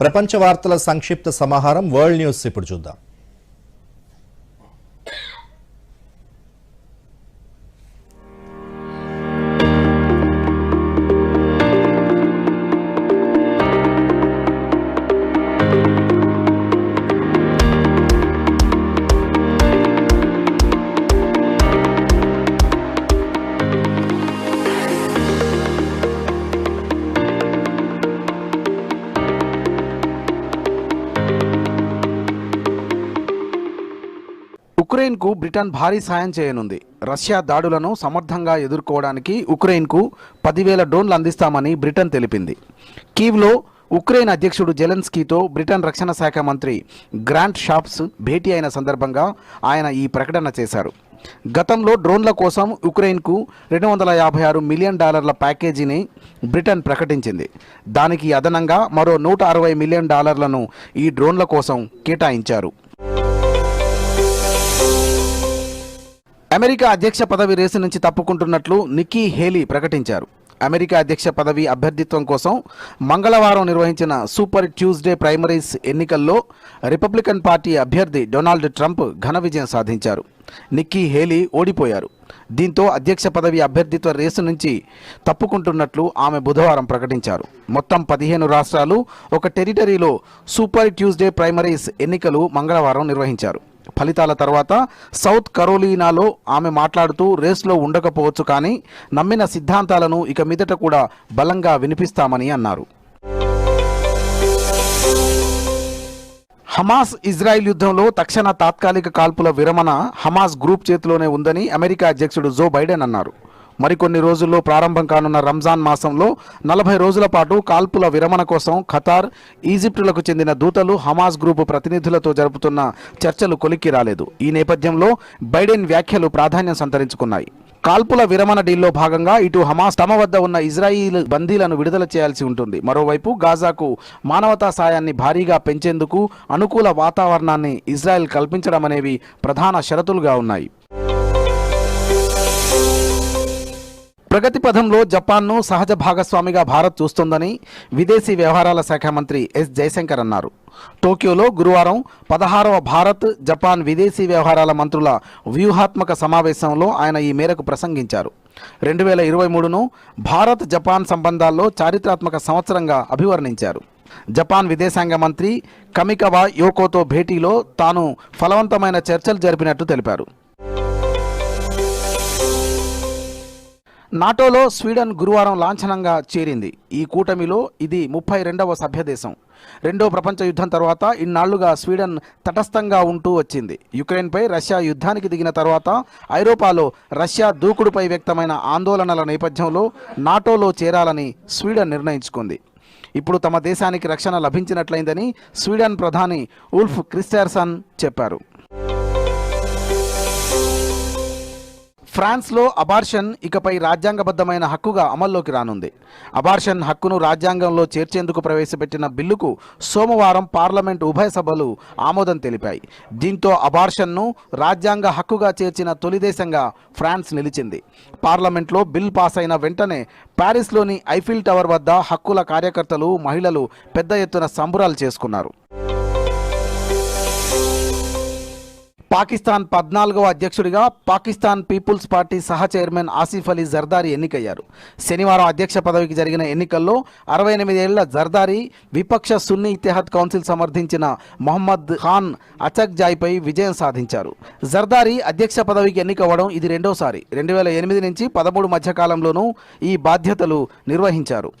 ప్రపంచ వార్తల సంక్షిప్త సమాహారం వరల్డ్ న్యూస్ ఇప్పుడు చూద్దాం. ఉక్రెయిన్కు బ్రిటన్ భారీ సాయం చేయనుంది. రష్యా దాడులను సమర్థంగా ఎదుర్కోవడానికి ఉక్రెయిన్కు పదివేల డ్రోన్లు అందిస్తామని బ్రిటన్ తెలిపింది. కీవ్లో ఉక్రెయిన్ అధ్యక్షుడు జెలెన్స్కీతో బ్రిటన్ రక్షణ శాఖ మంత్రి గ్రాంట్ షాప్స్ భేటీ అయిన సందర్భంగా ఆయన ఈ ప్రకటన చేశారు. గతంలో డ్రోన్ల కోసం ఉక్రెయిన్కు రెండు వందల యాభై ఆరు మిలియన్ డాలర్ల ప్యాకేజీని బ్రిటన్ ప్రకటించింది. దానికి అదనంగా మరో నూట అరవై మిలియన్ డాలర్లను ఈ డ్రోన్ల కోసం కేటాయించారు. అమెరికా అధ్యక్ష పదవి రేసు నుంచి తప్పుకుంటున్నట్లు నిక్కీ హేలీ ప్రకటించారు. అమెరికా అధ్యక్ష పదవి అభ్యర్థిత్వం కోసం మంగళవారం నిర్వహించిన సూపర్ ట్యూస్డే ప్రైమరీస్ ఎన్నికల్లో రిపబ్లికన్ పార్టీ అభ్యర్థి డొనాల్డ్ ట్రంప్ ఘన విజయం సాధించారు. నిక్కీ హేలీ ఓడిపోయారు. దీంతో అధ్యక్ష పదవి అభ్యర్థిత్వ రేసు నుంచి తప్పుకుంటున్నట్లు ఆమె బుధవారం ప్రకటించారు. మొత్తం పదిహేను రాష్ట్రాలు ఒక టెరిటరీలో సూపర్ ట్యూస్డే ప్రైమరీస్ ఎన్నికలు మంగళవారం నిర్వహించారు. ఫలితాల తర్వాత సౌత్ కరోలీనాలో ఆమె మాట్లాడుతూ రేస్లో ఉండకపోవచ్చు కానీ నమ్మిన సిద్ధాంతాలను ఇక మీదట కూడా బలంగా వినిపిస్తామని అన్నారు. హమాస్ ఇజ్రాయెల్ యుద్ధంలో తక్షణ తాత్కాలిక కాల్పుల విరమణ హమాస్ గ్రూప్ చేతిలోనే ఉందని అమెరికా అధ్యక్షుడు జో బైడెన్ అన్నారు. మరికొన్ని రోజుల్లో ప్రారంభం కానున్న రంజాన్ మాసంలో నలభై రోజుల పాటు కాల్పుల విరమణ కోసం ఖతార్ ఈజిప్టులకు చెందిన దూతలు హమాస్ గ్రూపు ప్రతినిధులతో జరుపుతున్న చర్చలు కొలిక్కి రాలేదు. ఈ నేపథ్యంలో బైడెన్ వ్యాఖ్యలు ప్రాధాన్యం సంతరించుకున్నాయి. కాల్పుల విరమణ డీల్లో భాగంగా ఇటు హమాస్ తమ వద్ద ఉన్న ఇజ్రాయిల్ బందీలను విడుదల చేయాల్సి ఉంటుంది. మరోవైపు గాజాకు మానవతా సాయాన్ని భారీగా పెంచేందుకు అనుకూల వాతావరణాన్ని ఇజ్రాయెల్ కల్పించడం అనేవి ప్రధాన షరతులుగా ఉన్నాయి. ప్రగతి పథంలో జపాన్ను సహజ భాగస్వామిగా భారత్ చూస్తోందని విదేశీ వ్యవహారాల శాఖ మంత్రి ఎస్ జయశంకర్ అన్నారు. టోక్యోలో గురువారం పదహారవ భారత్ జపాన్ విదేశీ వ్యవహారాల మంత్రుల వ్యూహాత్మక సమావేశంలో ఆయన ఈ మేరకు ప్రసంగించారు. రెండు వేల ఇరవై మూడును భారత్ జపాన్ సంబంధాల్లో చారిత్రాత్మక సంవత్సరంగా అభివర్ణించారు. జపాన్ విదేశాంగ మంత్రి కమికవా యోకోతో భేటీలో తాను ఫలవంతమైన చర్చలు జరిపినట్టు తెలిపారు. నాటోలో స్వీడన్ గురువారం లాంఛనంగా చేరింది. ఈ కూటమిలో ఇది ముప్పై రెండవ సభ్యదేశం రెండో ప్రపంచ యుద్ధం తర్వాత ఇన్నాళ్ళుగా స్వీడన్ తటస్థంగా ఉంటూ వచ్చింది. యుక్రెయిన్పై రష్యా యుద్ధానికి దిగిన తర్వాత ఐరోపాలో రష్యా దూకుడుపై వ్యక్తమైన ఆందోళనల నేపథ్యంలో నాటోలో చేరాలని స్వీడన్ నిర్ణయించుకుంది. ఇప్పుడు తమ దేశానికి రక్షణ లభించినట్లయిందని స్వీడన్ ప్రధాని ఉల్ఫ్ క్రిస్టార్సన్ చెప్పారు. ఫ్రాన్స్లో అబార్షన్ ఇకపై రాజ్యాంగబద్ధమైన హక్కుగా అమల్లోకి రానుంది. అబార్షన్ హక్కును రాజ్యాంగంలో చేర్చేందుకు ప్రవేశపెట్టిన బిల్లుకు సోమవారం పార్లమెంట్ ఉభయ సభలు ఆమోదం తెలిపాయి. దీంతో అబార్షన్ను రాజ్యాంగ హక్కుగా చేర్చిన తొలి దేశంగా ఫ్రాన్స్ నిలిచింది. పార్లమెంట్లో బిల్ పాస్ అయిన వెంటనే ప్యారిస్లోని ఐఫిల్ టవర్ వద్ద హక్కుల కార్యకర్తలు మహిళలు పెద్ద ఎత్తున సంబురాలు చేసుకున్నారు. పాకిస్తాన్ పద్నాలుగవ అధ్యక్షుడిగా పాకిస్తాన్ పీపుల్స్ పార్టీ సహ చైర్మన్ ఆసిఫ్ అలీ జర్దారీ ఎన్నికయ్యారు. శనివారం అధ్యక్ష పదవికి జరిగిన ఎన్నికల్లో అరవై ఎనిమిదేళ్ళ జర్దారీ విపక్ష సున్నీ ఇతిహాద్ కౌన్సిల్ సమర్థించిన మొహమ్మద్ ఖాన్ అచక్ జాయ్పై విజయం సాధించారు. జర్దారీ అధ్యక్ష పదవికి ఎన్నికవ్వడం ఇది రెండోసారి. రెండు వేల ఎనిమిది నుంచి పదమూడు మధ్యకాలంలోనూ ఈ బాధ్యతలు నిర్వహించారు.